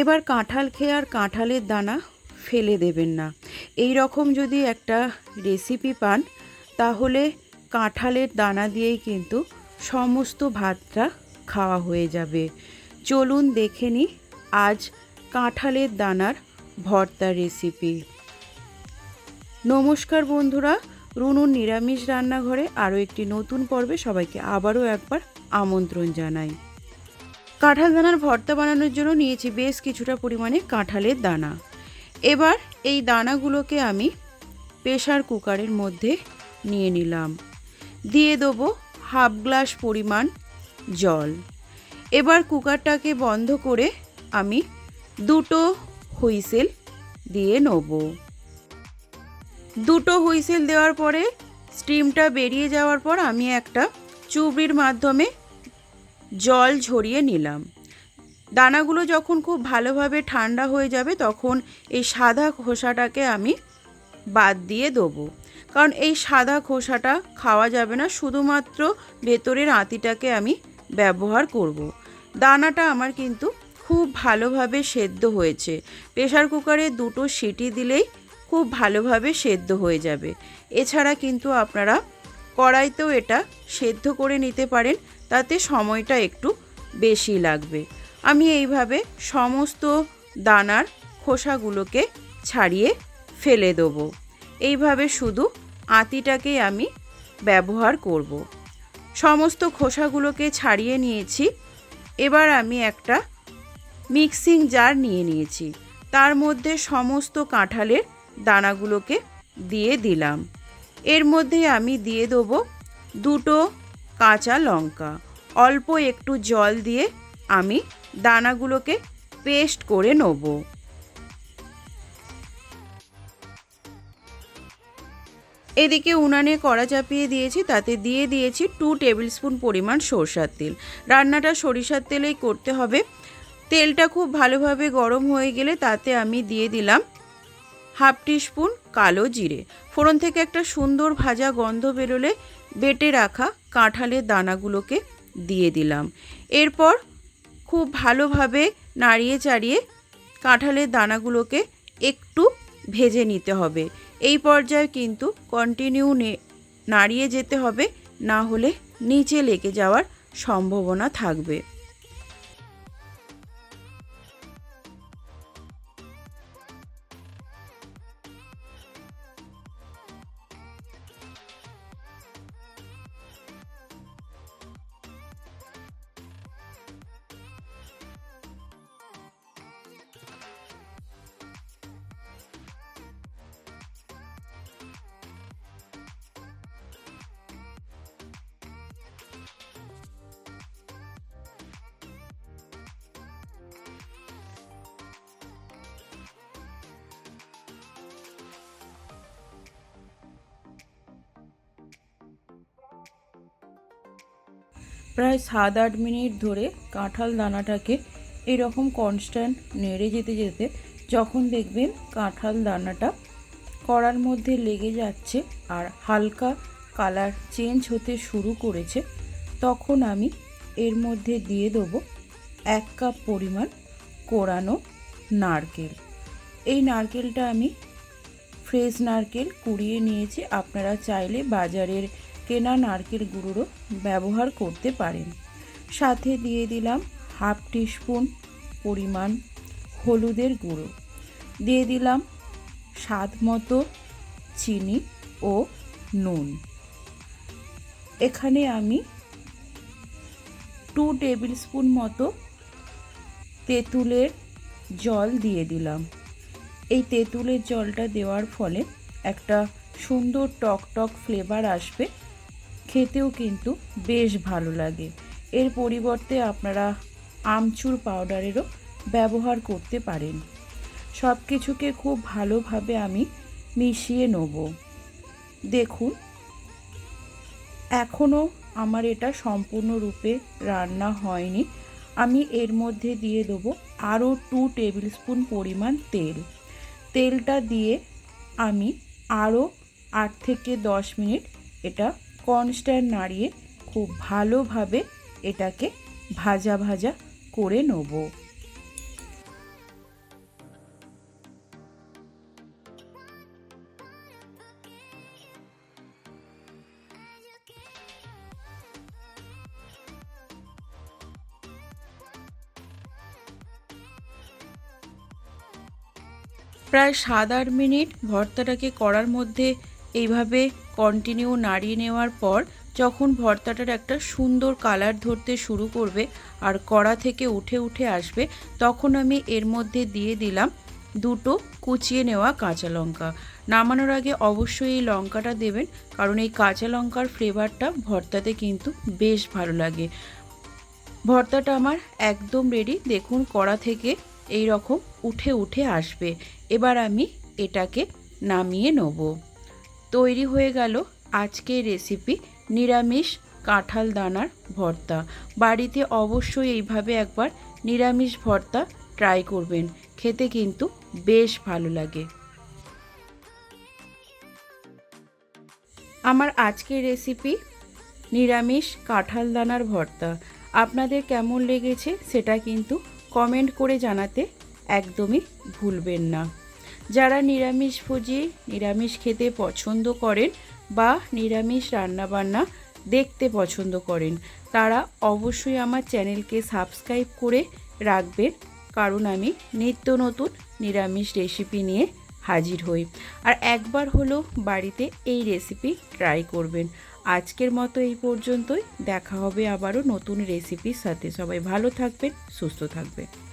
এবার কাঁঠাল খেয়ে আর কাঁঠালের দানা ফেলে দেবেন না। এই রকম যদি একটা রেসিপি পান, তাহলে কাঁঠালের দানা দিয়েই কিন্তু সমস্ত ভাতটা খাওয়া হয়ে যাবে। চলুন দেখে নিই আজ কাঁঠালের দানার ভর্তা রেসিপি নমস্কার বন্ধুরা, রুনুর নিরামিষ রান্নাঘরে আরও একটি নতুন পর্বে সবাইকে আবারও একবার আমন্ত্রণ জানাই। কাঁঠাল দানার ভর্তা বানানোর জন্য নিয়েছি বেশ কিছুটা পরিমাণে কাঁঠালের দানা। এবার এই দানাগুলোকে আমি প্রেশার কুকারের মধ্যে নিয়ে নিলাম। দিয়ে দেবো হাফ গ্লাস পরিমাণ জল। এবার কুকারটাকে বন্ধ করে আমি দুটো হুইসেল দিয়ে নেব। দুটো হুইসেল দেওয়ার পরে স্টিমটা বেরিয়ে যাওয়ার পর আমি একটা চুবড়ির মাধ্যমে জল ঝরিয়ে নিলাম। দানাগুলো যখন খুব ভালোভাবে ঠান্ডা হয়ে যাবে তখন এই সাদা খোসাটাকে আমি বাদ দিয়ে দেবো। কারণ এই সাদা খোসাটা খাওয়া যাবে না, শুধুমাত্র ভেতরের আঁতিটাকে আমি ব্যবহার করব। দানাটা আমার কিন্তু খুব ভালোভাবে সেদ্ধ হয়েছে। প্রেশার কুকারে দুটো সিটি দিলেই খুব ভালোভাবে সেদ্ধ হয়ে যাবে। এছাড়া কিন্তু আপনারা কড়াইতেও এটা সেদ্ধ করে নিতে পারেন। তাতে সময়টা একটু বেশি লাগবে। আমি এইভাবে সমস্ত দানার খোসাগুলোকে ছাড়িয়ে ফেলে দেবো। এইভাবে শুধু আঁতিটাকেই আমি ব্যবহার করব। সমস্ত খোসাগুলোকে ছাড়িয়ে নিয়েছি। এবার আমি একটা মিক্সিং জার নিয়ে নিয়েছি। তার মধ্যে সমস্ত কাঁঠালের দানাগুলোকে দিয়ে দিলাম। এর মধ্যে আমি দিয়ে দেবো দুটো কাঁচা লঙ্কা। অল্প একটু জল দিয়ে আমি দানাগুলোকে পেস্ট করে নেব। এদিকে উনানে কড়া চাপিয়ে দিয়েছি, তাতে দিয়ে দিয়েছি টু টেবিল স্পুন পরিমাণ সরষার তেল। রান্নাটা সরিষার তেলেই করতে হবে। তেলটা খুব ভালোভাবে গরম হয়ে গেলে তাতে আমি দিয়ে দিলাম হাফ টিস্পুন কালো জিরে। ফোড়ন থেকে একটা সুন্দর ভাজা গন্ধ বেরোলে বেটে রাখা কাঁঠালের দানাগুলোকে দিয়ে দিলাম। এরপর খুব ভালোভাবে নাড়িয়ে চাড়িয়ে কাঁঠালের দানাগুলোকে একটু ভেজে নিতে হবে। এই পর্যায়ে কিন্তু কন্টিনিউ নাড়িয়ে যেতে হবে, না হলে নিচে লেগে যাওয়ার সম্ভাবনা থাকবে। প্রায় সাত আট মিনিট ধরে কাঁঠাল দানাটাকে এরকম কনস্ট্যান্ট নেড়ে যেতে যেতে যখন দেখবেন কাঁঠাল দানাটা কড়ার মধ্যে লেগে যাচ্ছে আর হালকা কালার চেঞ্জ হতে শুরু করেছে, তখন আমি এর মধ্যে দিয়ে দেবো এক কাপ পরিমাণ কোরানো নারকেল। এই নারকেলটা আমি ফ্রেশ নারকেল কুড়িয়ে নিয়েছি। আপনারা চাইলে বাজারের কেনা নারকেল গুঁড়োরও ব্যবহার করতে পারেন। সাথে দিয়ে দিলাম হাফ টিস্পুন পরিমাণ হলুদের গুঁড়ো। দিয়ে দিলাম স্বাদ মতো চিনি ও নুন। এখানে আমি টু টেবিল স্পুন মতো তেঁতুলের জল দিয়ে দিলাম। এই তেঁতুলের জলটা দেওয়ার ফলে একটা সুন্দর টক টক ফ্লেভার আসবে খেতেও কিন্তু বেশ ভালো লাগে। এর পরিবর্তে আপনারা আমচুর পাউডারেরও ব্যবহার করতে পারেন। সব কিছুকে খুব ভালোভাবে আমি মিশিয়ে নেব। দেখুন, এখনও আমার এটা সম্পূর্ণরূপে রান্না হয়নি। আমি এর মধ্যে দিয়ে দেবো আরও টু টেবিল স্পুন পরিমাণ তেল। তেলটা দিয়ে আমি আরও আট থেকে দশ মিনিট এটা কনস্ট্যান্ট নাড়িয়ে খুব ভালোভাবে এটাকে ভাজা ভাজা করে নেব। প্রায় সাত আট মিনিট ভর্তাটাকে করার মধ্যে এইভাবে কন্টিনিউ নাড়িয়ে নেওয়ার পর যখন ভর্তাটার একটা সুন্দর কালার ধরতে শুরু করবে আর কড়া থেকে উঠে উঠে আসবে, তখন আমি এর মধ্যে দিয়ে দিলাম দুটো কুচিয়ে নেওয়া কাঁচা লঙ্কা। নামানোর আগে অবশ্যই এই লঙ্কাটা দেবেন, কারণ এই কাঁচা লঙ্কার ফ্লেভারটা ভর্তাতে কিন্তু বেশ ভালো লাগে। ভর্তাটা আমার একদম রেডি দেখুন, কড়া থেকে এই রকম উঠে উঠে আসবে। এবার আমি এটাকে নামিয়ে নেব। তৈরি হয়ে গেল আজকের রেসিপি নিরামিষ কাঁঠাল দানার ভর্তা। বাড়িতে অবশ্যই এইভাবে একবার নিরামিষ ভর্তা ট্রাই করবেন, খেতে কিন্তু বেশ ভালো লাগে। আমার আজকের রেসিপি নিরামিষ কাঁঠাল দানার ভর্তা। আপনাদের কেমন লেগেছে সেটা কিন্তু কমেন্ট করে জানাতে একদমই ভুলবেন না। যারা নিরামিষ ভোজি, নিরামিষ খেতে পছন্দ করেন বা নিরামিষ রান্নাবান্না দেখতে পছন্দ করেন, তারা অবশ্যই আমার চ্যানেলকে সাবস্ক্রাইব করে রাখবেন, কারণ আমি নিত্য নতুন নিরামিষ রেসিপি নিয়ে হাজির হই। আর একবার হলো বাড়িতে এই রেসিপি ট্রাই করবেন। আজকের মতো এই পর্যন্তই, দেখা হবে আবারও নতুন রেসিপির সাথে। সবাই ভালো থাকবেন, সুস্থ থাকবেন।